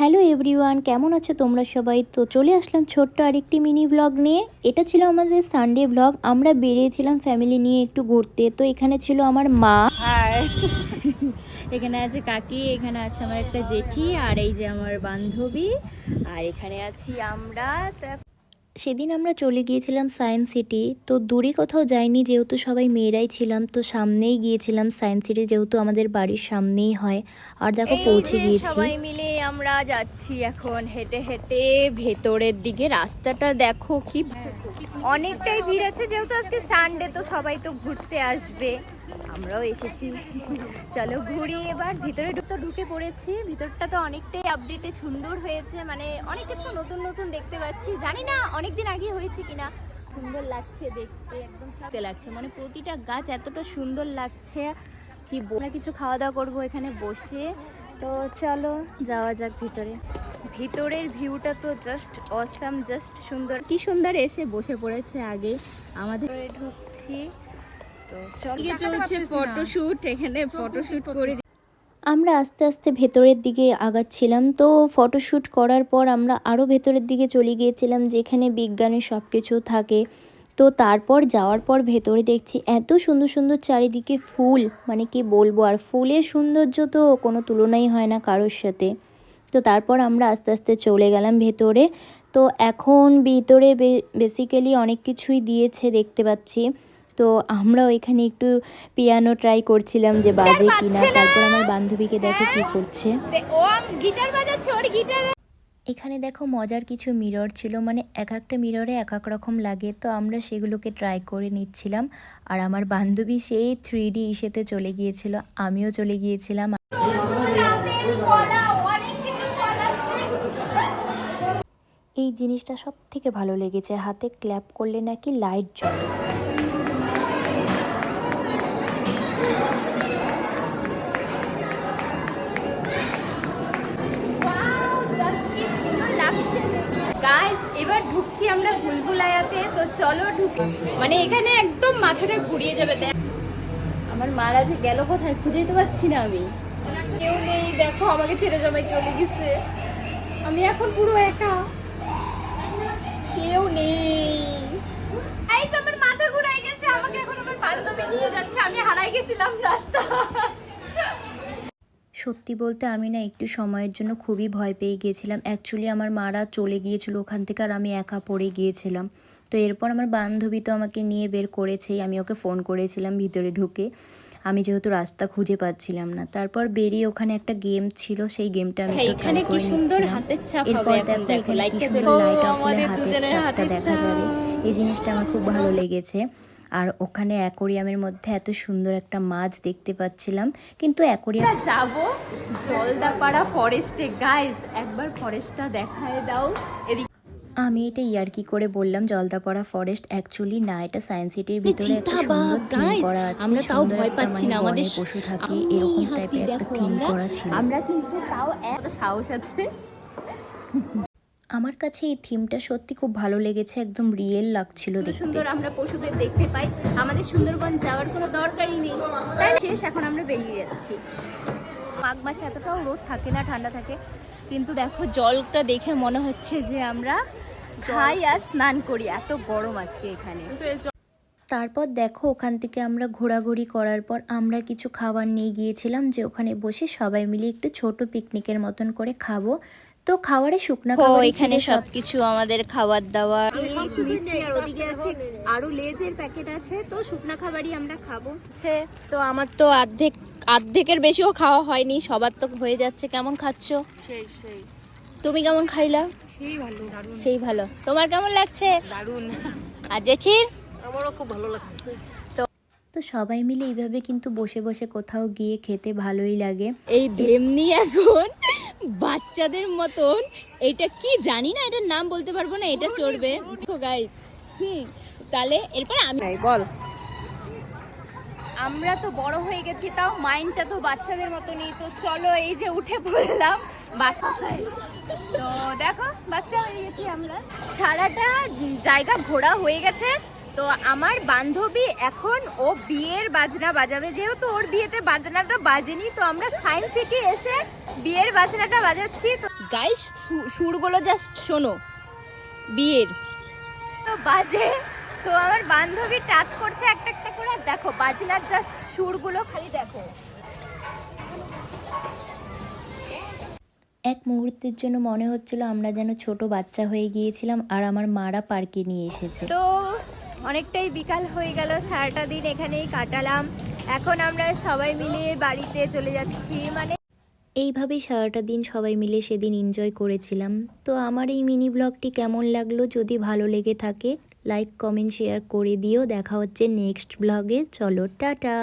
Hello everyone, কেমন আছো তোমরা সবাই? তো চলে আসলাম ছোট্ট আরেকটি মিনি ব্লগ নিয়ে। এটা ছিল আমাদের সানডে ব্লগ আমরা বেরিয়েছিলাম ফ্যামিলি নিয়ে একটু ঘুরতে। তো এখানে ছিল আমার মা। আর এখানে আছে কাকি, এখানে আছে আমার একটা জেঠি, আর এই যে আমার বান্ধবী, আর এখানে আছি আমরা। সেদিন আমরা চলে গিয়েছিলাম সায়েন্স সিটি। তো দূরে কোথাও যাইনি যেহেতু সবাই মেয়েরাই ছিলাম তো সামনেই গিয়েছিলাম সায়েন্স সিটি যেহেতু আমাদের বাড়ির সামনেই হয়। আর দেখো পৌঁছে গিয়েছি। সবাই মিলে আমরা যাচ্ছি এখন হেঁটে হেঁটে ভেতরের দিকে। রাস্তাটা দেখো কি অনেকটাই ভিড় আছে যেহেতু আজকে সানডে তো সবাই তো ঘুরতে আসবে। আমরাও এসেছি। চলো ঘুরি এবার। ভিতরে ঢুকতে ঢুকে পড়েছি। ভিতরটা তো অনেকটাই আপডেটে সুন্দর হয়েছে। মানে অনেক কিছু নতুন নতুন দেখতে পাচ্ছি। জানি না অনেকদিন আগে হয়েছে কিনা। সুন্দর লাগছে দেখতে, একদম সাথে লাগছে। মানে প্রতিটা গাছ এতটা সুন্দর লাগছে কি আমরা কিছু খাওয়া দাওয়া করব এখানে বসে। তো চলো যাওয়া যাক ভিতরে। ভিতরের ভিউটা তো জাস্ট অসাম জাস্ট সুন্দর। কি সুন্দর এসে বসে পড়েছে আগে। আমাদের ঢুকছি। তো চলছে ফটোশুট এখানে ফটোশুট করে আমরা আস্তে আস্তে ভেতরের দিকে আগাচ্ছিলাম তো ফটোশ্যুট করার পর আমরা আরও ভেতরের দিকে চলে গিয়েছিলাম যেখানে বিজ্ঞানের সব কিছু থাকে। তো তারপর যাওয়ার পর ভেতরে দেখছি এত সুন্দর সুন্দর চারিদিকে ফুল মানে কি বলব আর ফুলের সৌন্দর্য তো কোনো তুলনাই হয় না কারোর সাথে। তো তারপর আমরা আস্তে আস্তে চলে গেলাম ভেতরে। তো এখন ভিতরে বেসিক্যালি অনেক কিছুই দিয়েছে দেখতে পাচ্ছি। তো আমরা ওইখানে একটু পিয়ানো ট্রাই করছিলাম যে বাজে কিনা। তারপর আমার বান্ধবীকে দেখো কি করছে। গিটার বাজাচ্ছে ওর গিটার এখানে দেখো মজার কিছু মিরর ছিল মানে এক একটা মিররে এক এক রকম লাগে। তো আমরা সেগুলোকে ট্রাই করে নিচ্ছিলাম। আর আমার বান্ধবী সেই থ্রি ডি ইসেতে চলে গিয়েছিল আমিও চলে গিয়েছিলাম। এই জিনিসটা সব থেকে ভালো লেগেছে হাতে ক্ল্যাপ করলে নাকি লাইট জ্বলে। এবার ঢুকছি আমরা ভুলভুলায়াতে তো চলো ঢুকে মানে এখানে একদম মাথাটা ঘুরিয়ে যাবে, দেখ। আমার মারা যে গেল কোথায় খুঁজেই তো পাচ্ছি না আমি। কেউ নেই, দেখো, আমাকে ছেড়ে সবাই চলে গেছে। আমি এখন পুরো একা। কেউ নেই। আমার মাথা ঘুরাই গেছে, আমাকে এখন আমার নিয়ে যাচ্ছে, আমি হারাই গেছিলাম রাস্তা সত্যি বলতে আমি না একটু সময়ের জন্য খুবই ভয় পেয়ে গিয়েছিলাম। অ্যাকচুয়ালি আমার মারা চলে গিয়েছিল ওখান থেকে আর আমি একা পড়ে গিয়েছিলাম। তো এরপর আমার বান্ধবী তো আমাকে নিয়ে বের করেছেই। আমি ওকে ফোন করেছিলাম ভিতরে ঢুকে। আমি যেহেতু রাস্তা খুঁজে পাচ্ছিলাম না। তারপর বেরিয়ে ওখানে একটা গেম ছিল সেই গেমটা আমি এখানে কি সুন্দর হাতের ছাপ এরপর দেখো এখানে কি সুন্দর লাইট অফ হলে হাতের ছাপটা দেখা যাবে। এই জিনিসটা আমার খুব ভালো লেগেছে। আর ওখানে অ্যাকোরিয়ামের মধ্যে এত সুন্দর একটা মাছ দেখতে পাচ্ছিলাম কিন্তু অ্যাকোরিয়াম যাব জলদাপাড়া ফরেস্টে। গাইস একবার ফরেস্টটা দেখায় দাও। এদিকে আমি এটা ইয়ার্কি করে বললাম জলদাপাড়া ফরেস্ট অ্যাকচুয়ালি না এটা সায়েন্স সিটির ভিতরে একটা সুন্দর থিম করা আছে আমরা তাও ভয় পাচ্ছি মানে না, আমাদের পশু থাকে এরকম টাইপের একটা থিম আমরা- করা ছিল। আমরা কিন্তু তাও এত সাহস আছে? আমার কাছে এই থিমটা সত্যি খুব ভালো লেগেছে একদম রিয়েল লাগছিল দেখতে। সুন্দর আমরা পশুদের দেখতে পাই। আমাদের সুন্দরবন যাওয়ার কোনো দরকারই নেই। তাই শেষ এখন আমরা বেরিয়ে যাচ্ছি। মাঘ মাসে এতটাও রোদ থাকে না ঠান্ডা থাকে। কিন্তু দেখো জলটা দেখে মনে হচ্ছে যে আমরা খাই আর স্নান করি। এত গরম আজকে এখানে। তারপর দেখো ওখান থেকে আমরা ঘোরাঘুরি করার পর আমরা কিছু খাবার নিয়ে গিয়েছিলাম যে ওখানে বসে সবাই মিলে একটু ছোট পিকনিকের মতন করে খাব। তো খাবারে শুকনা খাবার এখানে সবকিছু আমাদের খাবার দাবার। ওদিকে আছে আরও লেজের প্যাকেট আছে তো শুকনা খাবারই আমরা খাব। তো আমার তো অর্ধেক অর্ধেকের বেশিও খাওয়া হয়নি সবার তো হয়ে যাচ্ছে। কেমন খাচ্ছো? সেই সেই। তুমি কেমন খাইলা? সেই ভালো সেই ভালো। তোমার কেমন লাগছে? দারুণ। আর জেঠির? আমারও খুব ভালো লাগছে। তো সবাই মিলে এইভাবে কিন্তু বসে বসে কোথাও গিয়ে খেতে ভালোই লাগে। এই ভেমনি এখন বাচ্চাদের মতন এটা কি জানি না এটার নাম বলতে পারব না এটা চড়বে। গাইস হুম তাহলে এরপরে আমি বল। আমরা তো বড় হয়ে গেছি তাও মাইন্ডটা তো বাচ্চাদের মতনই। তো চলো এই যে উঠে পড়লাম বাচ্চায় তো দেখো বাচ্চা হয়ে গেছি আমরা? সারাটা জায়গা ঘোরা হয়ে গেছে। তো আমার বান্ধবী এখন ও বিয়ের বাজনা বাজাবে। যেহেতু ওর বিয়েতে বাজনাটা বাজেনি তো আমরা সায়েন্স সিটি এসে বিয়ের বাজনাটা বাজাচ্ছি। তো গাইস সুরগুলো জাস্ট শোনো বিয়ের। তো বাজে তো আমার বান্ধবী টাচ করছে একটা একটা করে। দেখো বাজনার জাস্ট সুরগুলো খালি দেখো। এক মুহূর্তের জন্য মনে হচ্ছিল আমরা যেন ছোট বাচ্চা হয়ে গিয়েছিলাম আর আমার মারা পার্কে নিয়ে এসেছে। তো অনেকটাই বিকাল হয়ে গেল, সারাটা দিন এখানেই কাটালাম। এখন আমরা সবাই মিলে বাড়িতে চলে যাচ্ছি মানে এইভাবেই সারাটা দিন সবাই মিলে সেদিন এনজয় করেছিলাম। তো আমার এই মিনি ব্লগটি কেমন লাগল যদি ভালো লেগে থাকে লাইক কমেন্ট শেয়ার করে দিও। দেখা হচ্ছে নেক্সট ব্লগে চলো, টাটা!